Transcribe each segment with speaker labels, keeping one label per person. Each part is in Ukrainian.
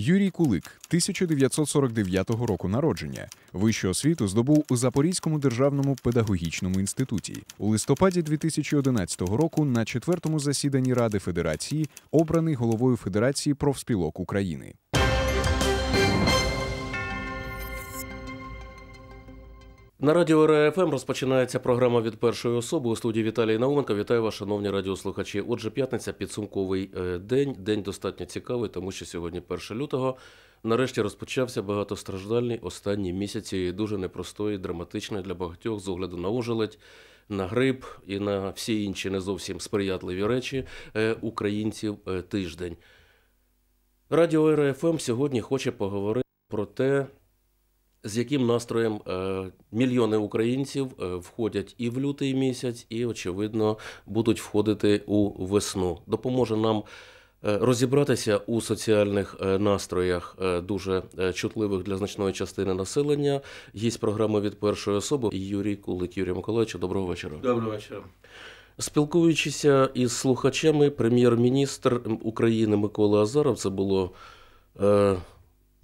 Speaker 1: Юрій Кулик, 1949 року народження. Вищу освіту здобув у Запорізькому державному педагогічному інституті. У листопаді 2011 року на четвертому засіданні Ради Федерації обраний головою Федерації профспілок України.
Speaker 2: На радіо РФМ розпочинається програма від першої особи у студії Віталій Науменко. Вітаю вас, шановні радіослухачі. Отже, п'ятниця, підсумковий е, день. День достатньо цікавий, тому що сьогодні 1 лютого. Нарешті розпочався багатостраждальний останні місяці дуже непростої, драматичної для багатьох з огляду на ожеледь, на грип і на всі інші не зовсім сприятливі речі е, українців е, тиждень. Радіо РФМ сьогодні хоче поговорити про те, з яким настроєм е, мільйони українців е, входять і в лютий місяць, і, очевидно, будуть входити у весну. Допоможе нам е, розібратися у соціальних настроях дуже чутливих для значної частини населення. Гість програми від першої особи Юрій Кулик. Юрій Миколаївич, доброго вечора.
Speaker 3: Доброго вечора.
Speaker 2: Спілкуючися із слухачами, прем'єр-міністр України Микола Азаров, це було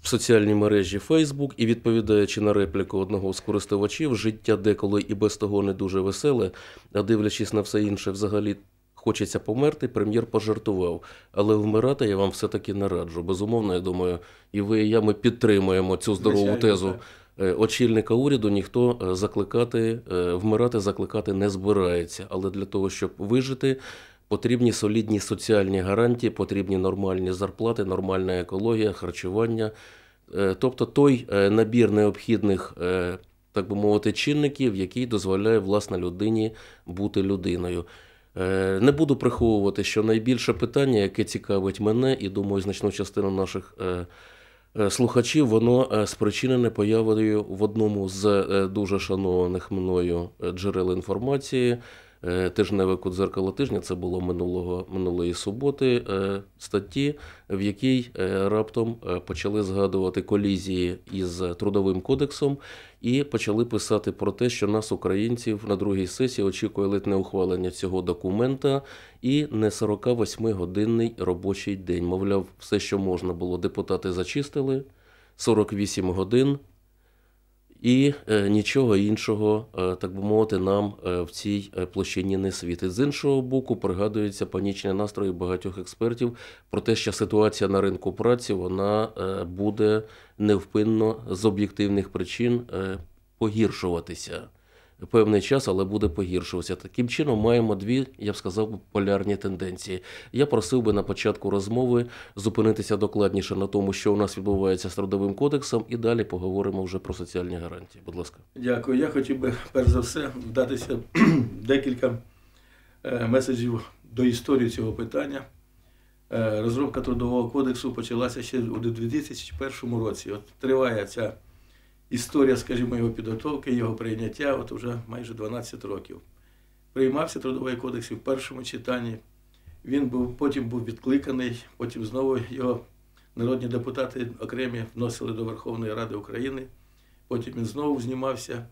Speaker 2: в соціальній мережі Facebook, і відповідаючи на репліку одного з користувачів, життя деколи і без того не дуже веселе, а дивлячись на все інше, взагалі хочеться померти, прем'єр пожартував. Але вмирати я вам все-таки не раджу. Безумовно, я думаю, і ви, і я ми підтримуємо цю здорову тезу. Е, очільника уряду ніхто е, закликати, е, вмирати закликати не збирається. Але для того, щоб вижити, потрібні солідні соціальні гарантії, потрібні нормальні зарплати, нормальна екологія, харчування. Е, Тобто той е, набір необхідних, е, так би мовити, чинників, який дозволяє власне людині бути людиною. Не буду приховувати, що найбільше питання, яке цікавить мене, і думаю, значну частину наших слухачів, воно спричинене появою в одному з дуже шанованих мною джерел інформації. Е, Тижневику дзеркало тижня, це було минулого минулої суботи е, статті, в якій е, раптом почали згадувати колізії із трудовим кодексом і почали писати про те, що нас, українців, на другій сесії очікує ледь не ухвалення цього документа і не 48-годинний робочий день. Мовляв, все, що можна було, депутати зачистили 48 годин. І е, нічого іншого, е, так би мовити, нам е, в цій площині не світить. З іншого боку, пригадуються панічні настрої багатьох експертів про те, що ситуація на ринку праці вона буде невпинно з об'єктивних причин погіршуватися певний час, але буде погіршуватися. Таким чином, маємо дві, я б сказав, полярні тенденції. Я просив би на початку розмови зупинитися докладніше на тому, що у нас відбувається з трудовим кодексом, і далі поговоримо вже про соціальні гарантії. Будь ласка.
Speaker 3: Дякую. Я хотів би перш за все вдатися декілька е, меседжів до історії цього питання. Е, Розробка трудового кодексу почалася ще у 2001 році. От триває ця історія, скажімо, його підготовки, його прийняття, от вже майже 12 років. Приймався трудовий кодекс в першому читанні. Він був, потім був відкликаний, потім знову його народні депутати окремі вносили до Верховної Ради України. Потім він знову знімався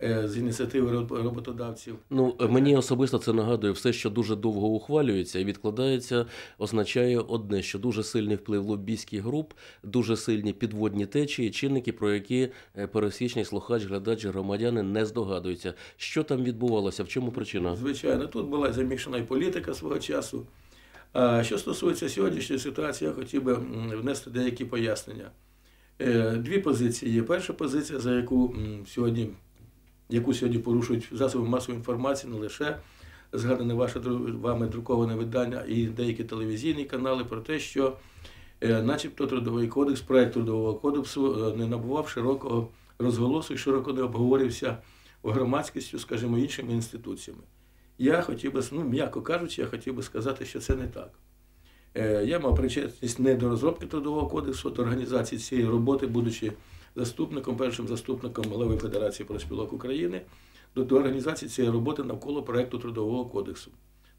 Speaker 3: з ініціативи роботодавців.
Speaker 2: Ну, е, мені особисто це нагадує, все, що дуже довго ухвалюється і відкладається, означає одне, що дуже сильний вплив лобійських груп, дуже сильні підводні течії, чинники, про які е, пересічний слухач, глядач, громадяни не здогадуються. Що там відбувалося, в чому причина?
Speaker 3: Звичайно, тут була замішана і політика свого часу. А що стосується сьогоднішньої ситуації, я хотів би внести деякі пояснення. Е, Дві позиції є. Перша позиція, за яку сьогодні, яку сьогодні порушують засоби масової інформації, не лише згадане ваше вами друковане видання і деякі телевізійні канали про те, що е, начебто трудовий кодекс, проект трудового кодексу е, не набував широкого розголосу і широко не обговорився громадськістю, скажімо, іншими інституціями. Я хотів би, ну, м'яко кажучи, я хотів би сказати, що це не так. Е, Я мав причетність не до розробки трудового кодексу, до організації цієї роботи, будучи заступником, першим заступником голови Федерації профспілок України, до, організації цієї роботи навколо проекту трудового кодексу.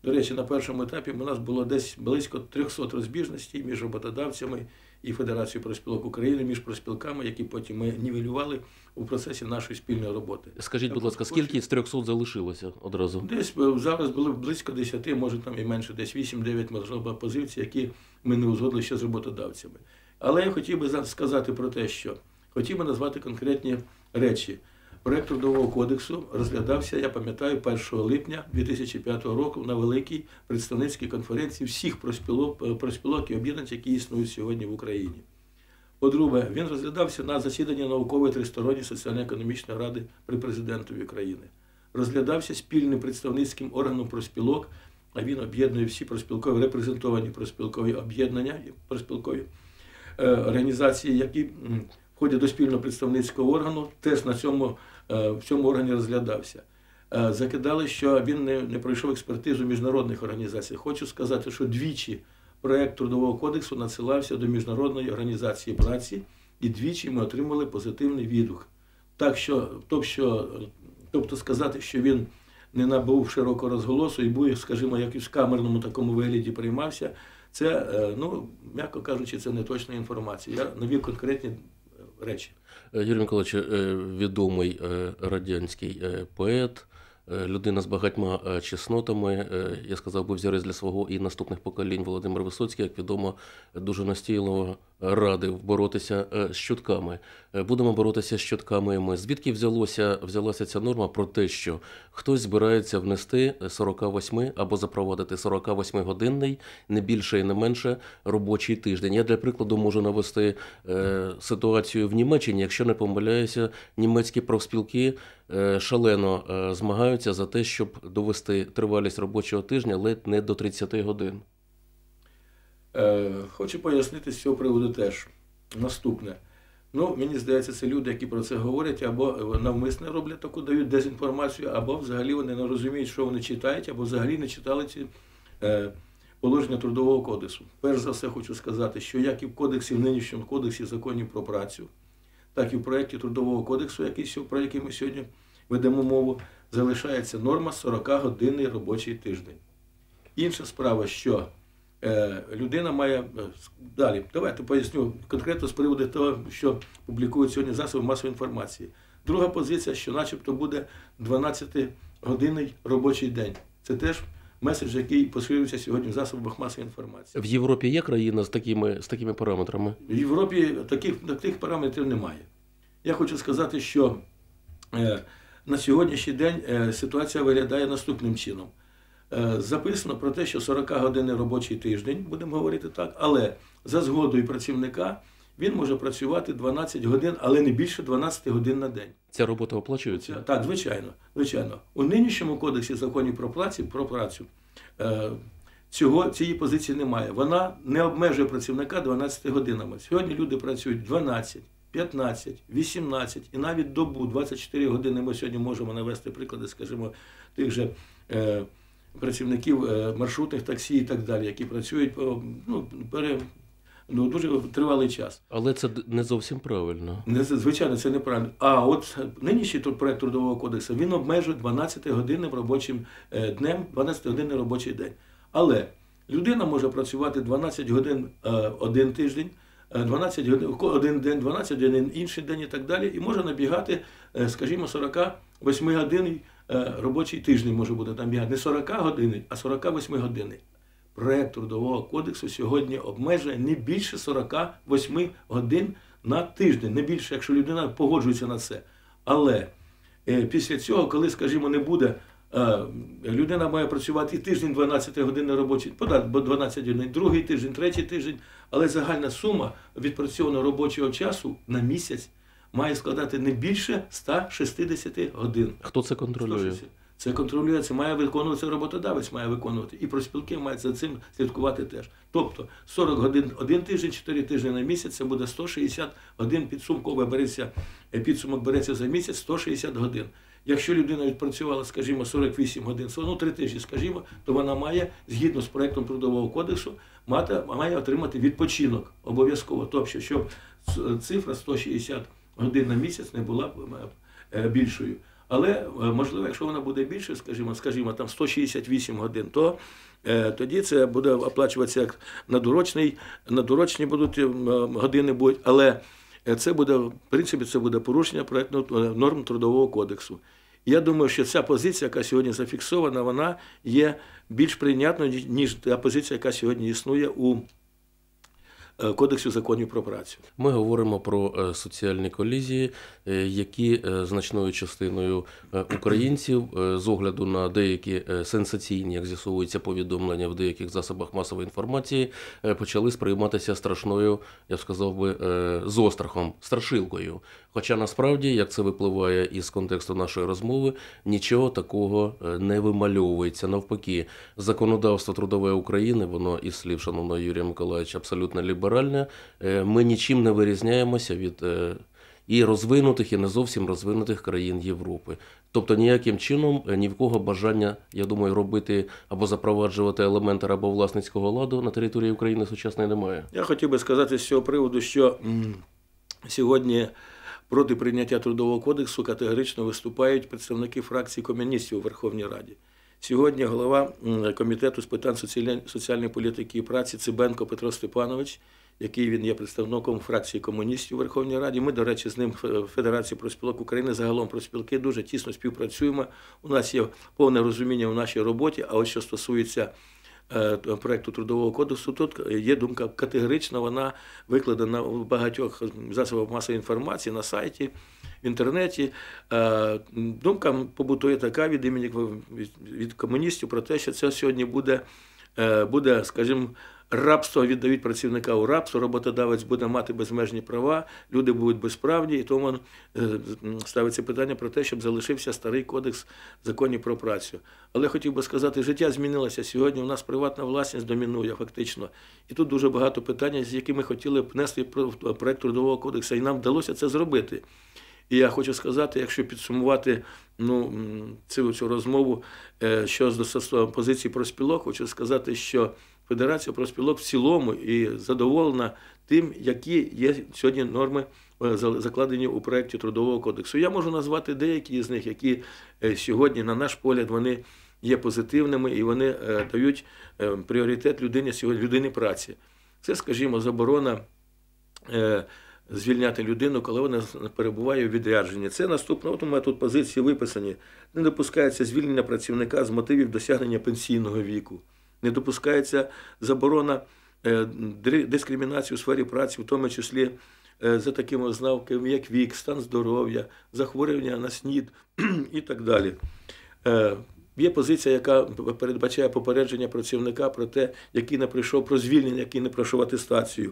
Speaker 3: До речі, на першому етапі у нас було десь близько 300 розбіжностей між роботодавцями і Федерацією профспілок України, між профспілками, які потім ми нівелювали у процесі нашої спільної роботи.
Speaker 2: Скажіть, будь ласка, скільки з 300 залишилося одразу?
Speaker 3: Десь е, зараз було близько 10, може там і менше, десь 8-9 можливо позицій, які ми не узгодили ще з роботодавцями. Але я хотів би сказати про те, що хотів би назвати конкретні речі. Проект трудового кодексу розглядався, я пам'ятаю, 1 липня 2005 року на великій представницькій конференції всіх проспілок, проспілок і об'єднань, які існують сьогодні в Україні. По-друге, він розглядався на засіданні наукової тристоронньої соціально-економічної ради при президентові України. Розглядався спільним представницьким органом проспілок, а він об'єднує всі проспілкові репрезентовані проспілкові об'єднання проспілкові е, організації, які входять до спільного представницького органу, теж на цьому, е, в цьому органі розглядався. Е, закидали, що він не, не пройшов експертизу міжнародних організацій. Хочу сказати, що двічі проект трудового кодексу надсилався до міжнародної організації праці, і двічі ми отримали позитивний відгук. Так що, тобто, тобто сказати, що він не набув широкого розголосу і був, скажімо, як і в камерному такому вигляді приймався, це, е, ну, м'яко кажучи, це не точна інформація. Я навів конкретні речі.
Speaker 2: Е, Юрій Миколаївич, е, відомий радянський поет. Е, людина з багатьма е, чеснотами. Е, я сказав би взірець для свого і наступних поколінь Володимир Висоцький, як відомо, дуже настійливо радив боротися з щутками. Будемо боротися з щутками. Ми звідки взялося взялася ця норма про те, що хтось збирається внести 48 або запровадити 48-годинний, не більше і не менше робочий тиждень. Я для прикладу можу навести ситуацію в Німеччині, якщо не помиляюся, німецькі профспілки. Е, шалено е, змагаються за те, щоб довести тривалість робочого тижня ледь не до 30 годин.
Speaker 3: Е, хочу пояснити з цього приводу теж наступне. Ну, мені здається, це люди, які про це говорять, або навмисно роблять таку, дають дезінформацію, або взагалі вони не розуміють, що вони читають, або взагалі не читали ці е, положення трудового кодексу. Перш за все, хочу сказати, що як і в кодексі, в нинішньому кодексі законів про працю так і в проєкті Трудового кодексу, який, про який ми сьогодні ведемо мову, залишається норма 40-годинний робочий тиждень. Інша справа, що людина має. Е, далі, давайте поясню конкретно з приводу того, що публікують сьогодні засоби масової інформації. Друга позиція, що начебто буде 12-годинний робочий день. Це теж меседж, який поширюється сьогодні в засобах масової інформації.
Speaker 2: В Європі є країна з такими з такими параметрами?
Speaker 3: В Європі таких таких параметрів немає. Я хочу сказати, що е, на сьогоднішній день е, ситуація виглядає наступним чином. Е, записано про те, що 40 годинний робочий тиждень, будемо говорити так, але за згодою працівника він може працювати 12 годин, але не більше 12 годин на день.
Speaker 2: Ця робота оплачується?
Speaker 3: Так, звичайно. звичайно. У нинішньому кодексі законів про працю про працю е, цього, цієї позиції немає. Вона не обмежує працівника 12 годинами. Сьогодні люди працюють 12, 15, 18 і навіть добу 24 години. Ми сьогодні можемо навести приклади, скажімо, тих же. Працівників е, маршрутних таксі і так далі, які працюють ну, пере, ну дуже тривалий час.
Speaker 2: Але це не зовсім правильно.
Speaker 3: Не звичайно, це неправильно. А от нинішній тут проект трудового кодексу він обмежує 12 годинним робочим е, днем, 12 годинний робочий день. Але людина може працювати 12 годин е, один тиждень. 12 годин один день, 12 годин інший день і так далі, і може набігати, скажімо, 48 годинний робочий тиждень може бути там бігати. Не 40 годин, а 48 годинний проект Трудового кодексу сьогодні обмежує не більше 48 годин на тиждень, не більше, якщо людина погоджується на це. Але е, після цього, коли, скажімо, не буде. Е, людина має працювати і тиждень 12 годин робочий, бо 12 годин, другий тиждень, третій тиждень, але загальна сума відпрацьованого робочого часу на місяць має складати не більше 160 годин.
Speaker 2: Хто це контролює? 160.
Speaker 3: Це контролюється, має виконувати роботодавець, має виконувати. І профспілки мають за цим слідкувати теж. Тобто 40 годин один тиждень, 4 тижні на місяць, це буде 160 годин підсумково береться, е, підсумок береться за місяць 160 годин. Якщо людина відпрацювала, скажімо, 48 годин, ну 3 тижні, скажімо, то вона має, згідно з проектом Трудового кодексу, мати, має отримати відпочинок обов'язково. Тобто, щоб цифра 160 годин на місяць не була е, більшою. Але е, можливо, якщо вона буде більше, скажімо, скажімо, там 168 годин, то е, тоді це буде оплачуватися як надурочний, надурочні будуть е, години будуть, але це буде, в принципі, це буде порушення проєктного норм трудового кодексу. Я думаю, що ця позиція, яка сьогодні зафіксована, вона є більш прийнятною, ніж та позиція, яка сьогодні існує у е, Кодексу законів про працю.
Speaker 2: Ми говоримо про е, соціальні колізії, е, які е, значною частиною е, українців е, з огляду на деякі е, сенсаційні, як з'ясовується повідомлення в деяких засобах масової інформації, е, почали сприйматися страшною, я б сказав би, е, з острахом, страшилкою. Хоча насправді, як це випливає із контексту нашої розмови, нічого такого е, не вимальовується. Навпаки, законодавство трудове України, воно із слів шановного Юрія Миколаївича абсолютно ліберальне. Е, Ми нічим не вирізняємося від е, і розвинутих, і не зовсім розвинутих країн Європи. Тобто ніяким чином е, ні в кого бажання, я думаю, робити або запроваджувати елементи рабовласницького ладу на території України сучасної немає.
Speaker 3: Я хотів би сказати з цього приводу, що сьогодні проти прийняття трудового кодексу категорично виступають представники фракції комуністів у Верховній Раді. Сьогодні голова комітету з питань соціальної, політики і праці Цибенко Петро Степанович, який він є представником фракції комуністів у Верховній Раді. Ми, до речі, з ним в Федерації профспілок України загалом профспілки дуже тісно співпрацюємо. У нас є повне розуміння в нашій роботі. А ось що стосується е, проекту трудового кодексу, тут є думка категорична, вона викладена у багатьох засобах масової інформації на сайті, в інтернеті. Е, Думка побутує така від імені від- комуністів про те, що це сьогодні буде, е, буде скажімо, рабство віддають працівника у рабство, роботодавець буде мати безмежні права, люди будуть безправні, і тому е, ставиться питання про те, щоб залишився старий кодекс законів про працю. Але хотів би сказати, життя змінилося. Сьогодні у нас приватна власність домінує фактично. І тут дуже багато питань, з якими хотіли б внести про- в проект трудового кодексу, і нам вдалося це зробити. І я хочу сказати, якщо підсумувати ну, цю, цю розмову, е, що стосовно позиції проспілок, хочу сказати, що Федерація проспілок в цілому і задоволена тим, які є сьогодні норми е, закладені у проєкті Трудового кодексу. Я можу назвати деякі з них, які е, сьогодні, на наш погляд, вони є позитивними і вони дають пріоритет людині сьогодні людині праці. Це, скажімо, заборона звільняти людину, коли вона перебуває у відрядженні. Це наступне. От у мене тут позиції виписані. Не допускається звільнення працівника з мотивів досягнення пенсійного віку. Не допускається заборона е, дискримінації у сфері праці, в тому числі е, за такими ознаками, як вік, стан здоров'я, захворювання на снід і так далі. Е, Є позиція, яка передбачає попередження працівника про те, який не прийшов про звільнення, який не пройшов атестацію.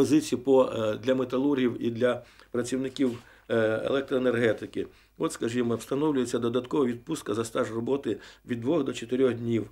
Speaker 3: Позиції по, е, для металургів і для працівників е, електроенергетики. От, скажімо, встановлюється додаткова відпустка за стаж роботи від 2 до 4 днів.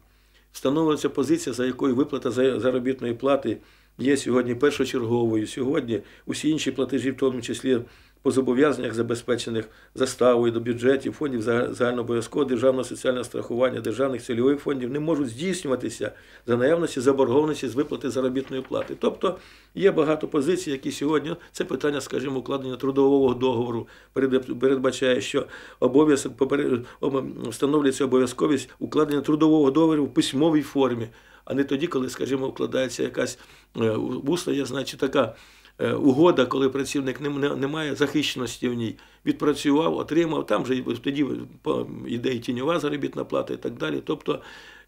Speaker 3: Встановлюється позиція, за якою виплата за- заробітної плати є сьогодні першочерговою. Сьогодні усі інші платежі, в тому числі по зобов'язаннях, забезпечених заставою до бюджетів, фондів за- загальнообов'язкового державного соціального страхування, державних цільових фондів не можуть здійснюватися за наявності заборгованості з виплати заробітної плати. Тобто є багато позицій, які сьогодні це питання, скажімо, укладення трудового договору передбачає, що обов'язок встановлюється обов'язковість укладення трудового договору в письмовій формі, а не тоді, коли, скажімо, вкладається якась е, усна, є, значить, така. Е, Угода, коли працівник не, має захищеності в ній, відпрацював, отримав, там же тоді йде і тіньова заробітна плата і так далі. Тобто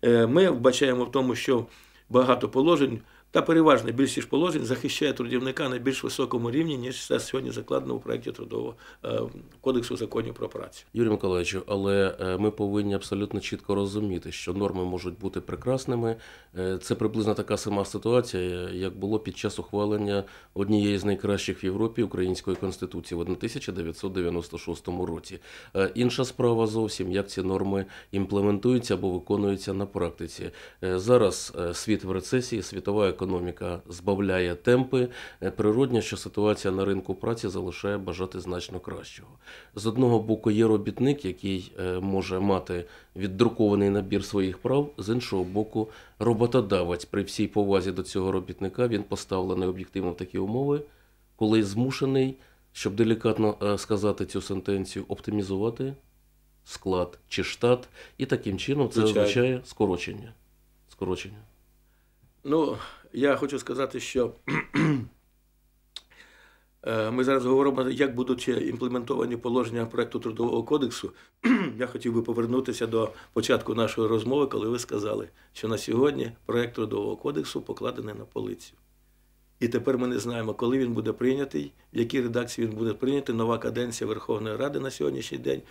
Speaker 3: е, ми вбачаємо в тому, що багато положень та переважна більшість положень захищає трудівника на більш високому рівні, ніж це сьогодні закладено у проєкті трудового е, кодексу законів про працю.
Speaker 2: Юрію Миколаївичу, але е, ми повинні абсолютно чітко розуміти, що норми можуть бути прекрасними. Е, Це приблизно така сама ситуація, як було під час ухвалення однієї з найкращих в Європі української конституції в 1996 році. Інша справа зовсім, як ці норми імплементуються або виконуються на практиці. Зараз світ в рецесії, світова економіка збавляє темпи. Е, Природньо, що ситуація на ринку праці залишає бажати значно кращого. З одного боку, є робітник, який е, може мати віддрукований набір своїх прав, з іншого боку, роботодавець при всій повазі до цього робітника він поставлений об'єктивно в такі умови, коли змушений, щоб делікатно е, сказати цю сентенцію, оптимізувати склад чи штат, і таким чином це означає скорочення. Скорочення.
Speaker 3: Ну, я хочу сказати, що Е, Ми зараз говоримо, як будуть імплементовані положення проекту трудового кодексу. Я хотів би повернутися до початку нашої розмови, коли ви сказали, що на сьогодні проект трудового кодексу покладений на полицю. І тепер ми не знаємо, коли він буде прийнятий, в якій редакції він буде прийнятий. Нова каденція Верховної Ради на сьогоднішній день.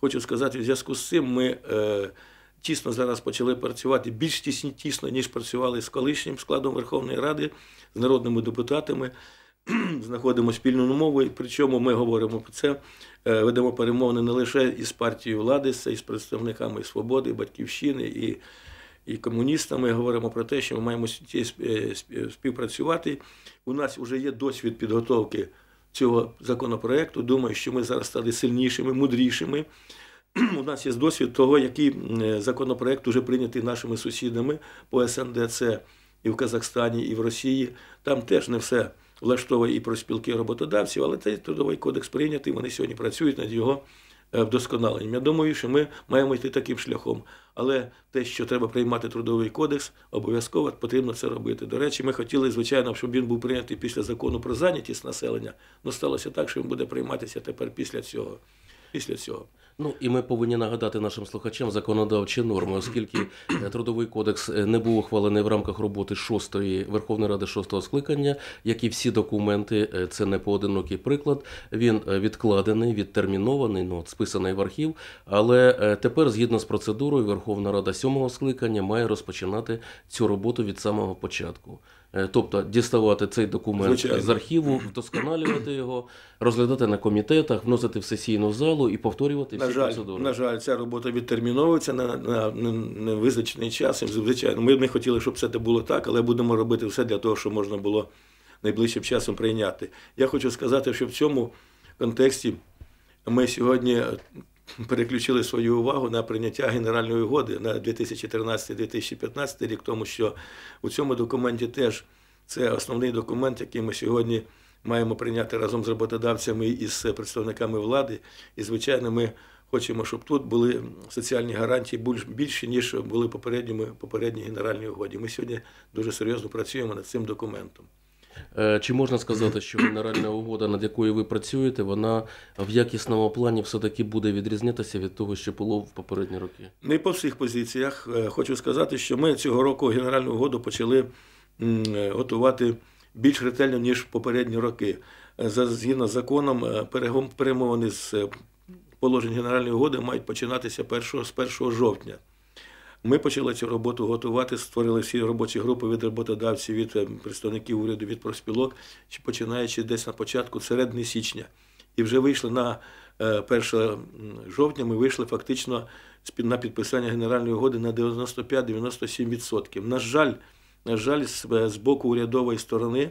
Speaker 3: Хочу сказати, в зв'язку з цим ми е, тісно зараз почали працювати більш тісні, тісно, ніж працювали з колишнім складом Верховної Ради, з народними депутатами. Знаходимо спільну мову, і причому ми говоримо про це, е, ведемо перемовини не лише із партією влади, це і з представниками свободи, батьківщини і і комуністами говоримо про те, що ми маємо співпрацювати. У нас вже є досвід підготовки цього законопроекту. Думаю, що ми зараз стали сильнішими, мудрішими. У нас є досвід того, який законопроект вже прийнятий нашими сусідами по СНД, це і в Казахстані, і в Росії. Там теж не все влаштовує і про спілки роботодавців, але цей трудовий кодекс прийнятий. Вони сьогодні працюють над його Е, вдосконаленням. Я думаю, що ми маємо йти таким шляхом. Але те, що треба приймати трудовий кодекс, обов'язково потрібно це робити. До речі, ми хотіли, звичайно, щоб він був прийнятий після закону про зайнятість населення. але сталося так, що він буде прийматися тепер після цього. Після цього.
Speaker 2: Ну і ми повинні нагадати нашим слухачам законодавчі норми, оскільки е, трудовий кодекс е, не був ухвалений в рамках роботи шостої Верховної Ради шостого скликання, як і всі документи, е, це не поодинокий приклад. Він відкладений, відтермінований, ну списаний в архів. Але тепер, згідно з процедурою, Верховна Рада сьомого скликання має розпочинати цю роботу від самого початку. Е, тобто діставати цей документ Звичайно. з архіву, вдосконалювати його, розглядати на комітетах, вносити в сесійну залу і повторювати всі
Speaker 3: на жаль,
Speaker 2: процедури.
Speaker 3: На жаль, ця робота відтерміновується на на, на невизначений час. Звичайно, ми б не хотіли, щоб це було так, але будемо робити все для того, щоб можна було найближчим часом прийняти. Я хочу сказати, що в цьому контексті ми сьогодні переключили свою увагу на прийняття генеральної угоди на 2013-2015 рік, тому що у цьому документі теж це основний документ, який ми сьогодні маємо прийняти разом з роботодавцями і з представниками влади. І, звичайно, ми хочемо, щоб тут були соціальні гарантії більші, ніж були попередніми попередній генеральній угоді. Ми сьогодні дуже серйозно працюємо над цим документом.
Speaker 2: Е, чи можна сказати, що генеральна угода, над якою ви працюєте, вона в якісному плані все-таки буде відрізнятися від того, що було в попередні роки?
Speaker 3: Не по всіх позиціях. Е, хочу сказати, що ми цього року генеральну угоду почали е, готувати більш ретельно, ніж в попередні роки. Згідно з законом, перемовини з положень генеральної угоди мають починатися з 1 жовтня. Ми почали цю роботу готувати, створили всі робочі групи від роботодавців, від е, представників уряду, від профспілок, починаючи десь на початку середини січня. І вже вийшли на 1 е, жовтня. Ми вийшли фактично на підписання генеральної угоди на 95-97%. На жаль, на жаль, з боку урядової сторони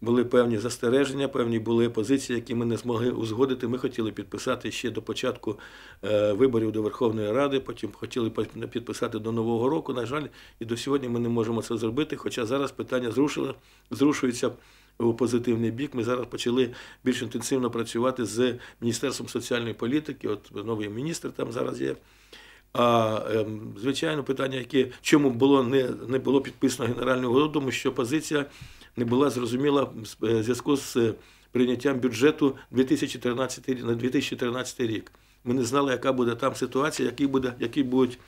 Speaker 3: були певні застереження, певні були позиції, які ми не змогли узгодити. Ми хотіли підписати ще до початку е, виборів до Верховної Ради, потім хотіли підписати до Нового року. На жаль, і до сьогодні ми не можемо це зробити. Хоча зараз питання зрушило, зрушується. У позитивний бік ми зараз почали більш інтенсивно працювати з Міністерством соціальної політики. От новий міністр там зараз є. А ем, звичайно, питання, яке чому було не не було підписано генеральну угоду, тому що позиція не була зрозуміла в е, зв'язку з е, прийняттям бюджету 2013 на 2013 рік. Ми не знали, яка буде там ситуація, які буде, які будуть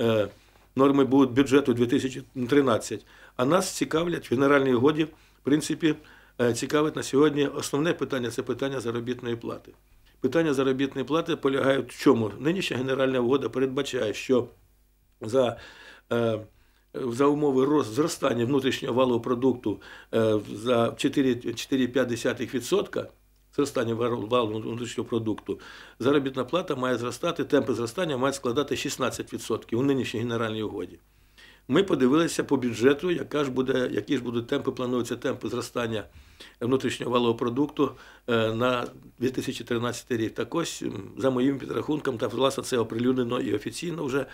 Speaker 3: е, норми будуть бюджету 2013. А нас цікавлять в генеральній угоді, в принципі, е, цікавить на сьогодні основне питання це питання заробітної плати. Питання заробітної плати полягає в чому? Нинішня генеральна угода передбачає, що за е, за умови зростання внутрішнього валового продукту е, за 4,5% зростання валового внутрішнього продукту, заробітна плата має зростати, темпи зростання мають складати 16% у нинішній генеральній угоді. Ми подивилися по бюджету, яка ж буде, які ж будуть темпи, плануються темпи зростання внутрішнього валового продукту е, на 2013 рік. Так ось, за моїм підрахунком, та власне це оприлюднено і офіційно вже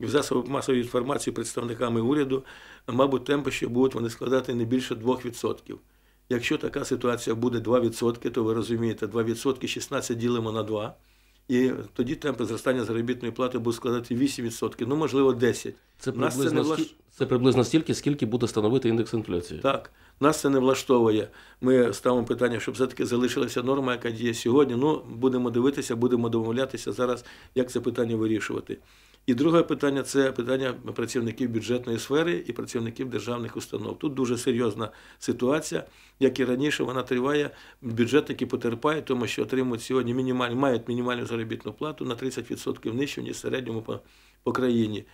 Speaker 3: і в засобах масової інформації представниками уряду, мабуть, темпи ще будуть вони складати не більше 2%. Якщо така ситуація буде 2%, то ви розумієте, 2% 16 ділимо на 2. І тоді темпи зростання заробітної плати будуть складати 8%, ну можливо 10%.
Speaker 2: Це
Speaker 3: приблизно, це не влаш-
Speaker 2: це приблизно стільки, скільки буде становити індекс інфляції.
Speaker 3: Так, нас це не влаштовує. Ми ставимо питання, щоб все-таки залишилася норма, яка діє сьогодні. Ну, будемо дивитися, будемо домовлятися зараз, як це питання вирішувати. І друге питання це питання працівників бюджетної сфери і працівників державних установ. Тут дуже серйозна ситуація, як і раніше, вона триває. Бюджетники потерпають, тому що отримують сьогодні мінімальну, мають мінімальну заробітну плату на 30% нижче, ніж в середньому по, по країні.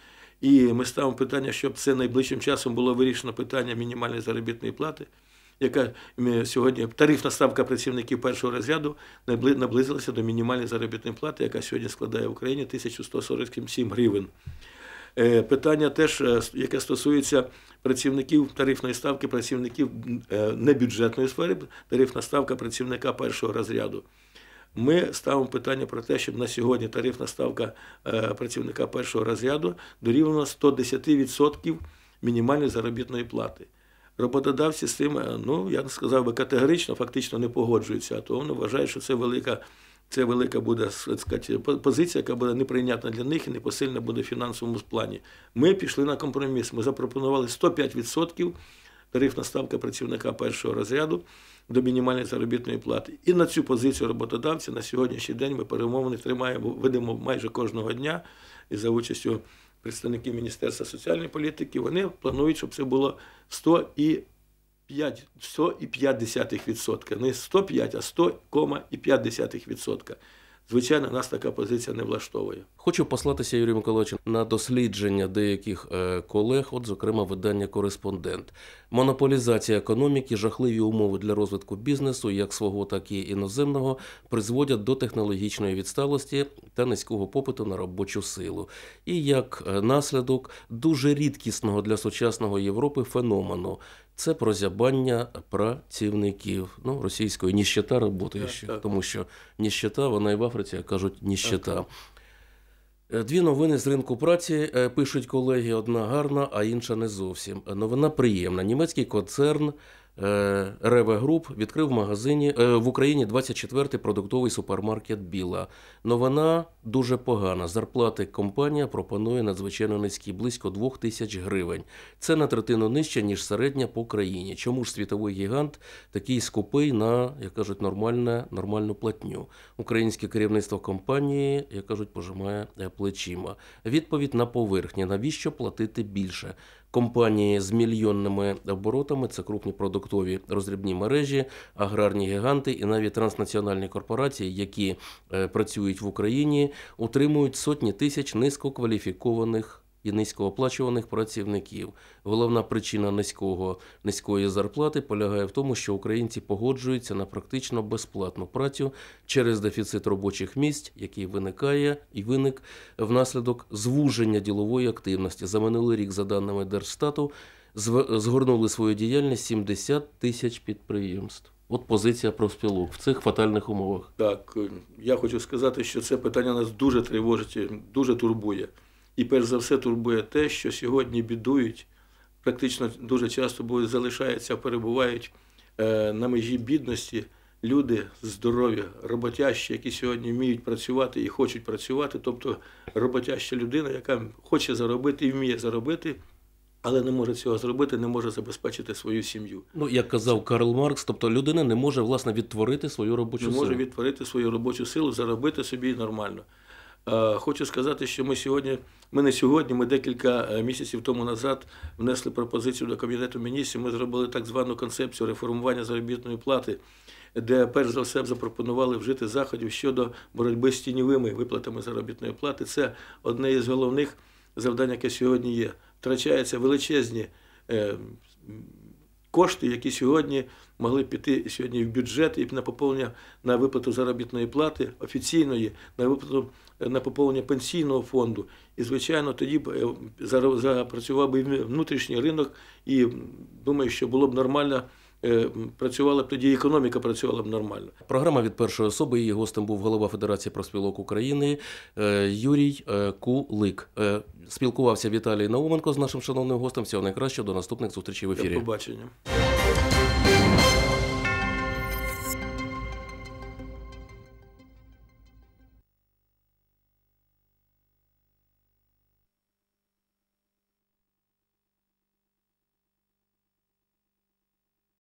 Speaker 3: І ми ставимо питання, щоб це найближчим часом було вирішено питання мінімальної заробітної плати, яка сьогодні тарифна ставка працівників першого розряду наблизилася до мінімальної заробітної плати, яка сьогодні складає в Україні 1147 гривень. Е, Питання теж, е, яке стосується працівників тарифної ставки, працівників е, небюджетної сфери, тарифна ставка працівника першого розряду. Ми ставимо питання про те, щоб на сьогодні тарифна ставка працівника першого розряду дорівнювала 110% мінімальної заробітної плати. Роботодавці з цим, е, ну я сказав би, категорично, фактично не погоджуються, а то вони вважають, що це велика. Це велика буде так сказати, позиція, яка буде неприйнятна для них і непосильна буде в фінансовому плані. Ми пішли на компроміс. Ми запропонували 105% тарифна ставка працівника першого розряду до мінімальної заробітної плати. І на цю позицію роботодавця на сьогоднішній день ми перемовини тримаємо, ведемо майже кожного дня і за участю представників Міністерства соціальної політики. Вони планують, щоб це було 100 і 5, 100,5%. Не 105, а 100,5%. Звичайно, нас така позиція не влаштовує.
Speaker 2: Хочу послатися Юрію Миколаївичу на дослідження деяких е, колег, от зокрема видання Кореспондент. Монополізація економіки, жахливі умови для розвитку бізнесу, як свого, так і іноземного, призводять до технологічної відсталості та низького попиту на робочу силу. І як е, наслідок дуже рідкісного для сучасної Європи феномену. Це прозябання працівників. Ну, російською ніщета роботи
Speaker 3: Так,
Speaker 2: ще,
Speaker 3: так.
Speaker 2: тому що ніщета, вона і в Африці, як кажуть, ніщета. Е, Дві новини з ринку праці е, пишуть колеги: одна гарна, а інша не зовсім. Новина приємна. Німецький концерн Реве Груп відкрив в магазині е, в Україні 24-й продуктовий супермаркет Біла. Новина дуже погана. Зарплати компанія пропонує надзвичайно низькі, близько 2 тисяч гривень. Це на третину нижче, ніж середня по країні. Чому ж світовий гігант такий скупий на, як кажуть, нормальне, нормальну платню? Українське керівництво компанії, як кажуть, пожимає е, плечима. Відповідь на поверхні: навіщо платити більше? Компанії з мільйонними оборотами. Це крупні продуктові роздрібні мережі, аграрні гіганти і навіть транснаціональні корпорації, які е, працюють в Україні, утримують сотні тисяч низькокваліфікованих і низькооплачуваних працівників. Головна причина низького низької зарплати полягає в тому, що українці погоджуються на практично безплатну працю через дефіцит робочих місць, який виникає і виник внаслідок звуження ділової активності. За минулий рік, за даними Держстату, згорнули свою діяльність 70 тисяч підприємств. От позиція профспілок в цих фатальних умовах.
Speaker 3: Так, е, я хочу сказати, що це питання нас дуже тривожить, дуже турбує. І перш за все турбує те, що сьогодні бідують, практично дуже часто будуть, залишаються, перебувають е, на межі бідності люди здорові, роботящі, які сьогодні вміють працювати і хочуть працювати. Тобто роботяща людина, яка хоче заробити і вміє заробити, але не може цього зробити, не може забезпечити свою сім'ю.
Speaker 2: Ну, як казав Карл Маркс, тобто людина не може власне відтворити свою робочу
Speaker 3: не
Speaker 2: силу.
Speaker 3: відтворити свою робочу силу, заробити собі нормально. Е, Хочу сказати, що ми сьогодні, ми не сьогодні, ми декілька е, місяців тому назад внесли пропозицію до Кабінету міністрів. Ми зробили так звану концепцію реформування заробітної плати, де перш за все запропонували вжити заходів щодо боротьби з тіньовими виплатами заробітної плати. Це одне із головних завдань, яке сьогодні є. Втрачаються величезні е, кошти, які сьогодні могли піти сьогодні в бюджет і на поповнення на виплату заробітної плати офіційної, на виплату на поповнення пенсійного фонду. І, звичайно, тоді б е, запрацював би внутрішній ринок, і думаю, що було б нормально, працювала б тоді економіка працювала б нормально.
Speaker 2: Програма від першої особи. Її гостем був голова Федерації профспілок України е, Юрій е, Кулик. Е, Спілкувався Віталій Науменко з нашим шановним гостем. Всього найкращого до наступних зустрічей в
Speaker 3: До
Speaker 2: ефірі.
Speaker 3: побачення.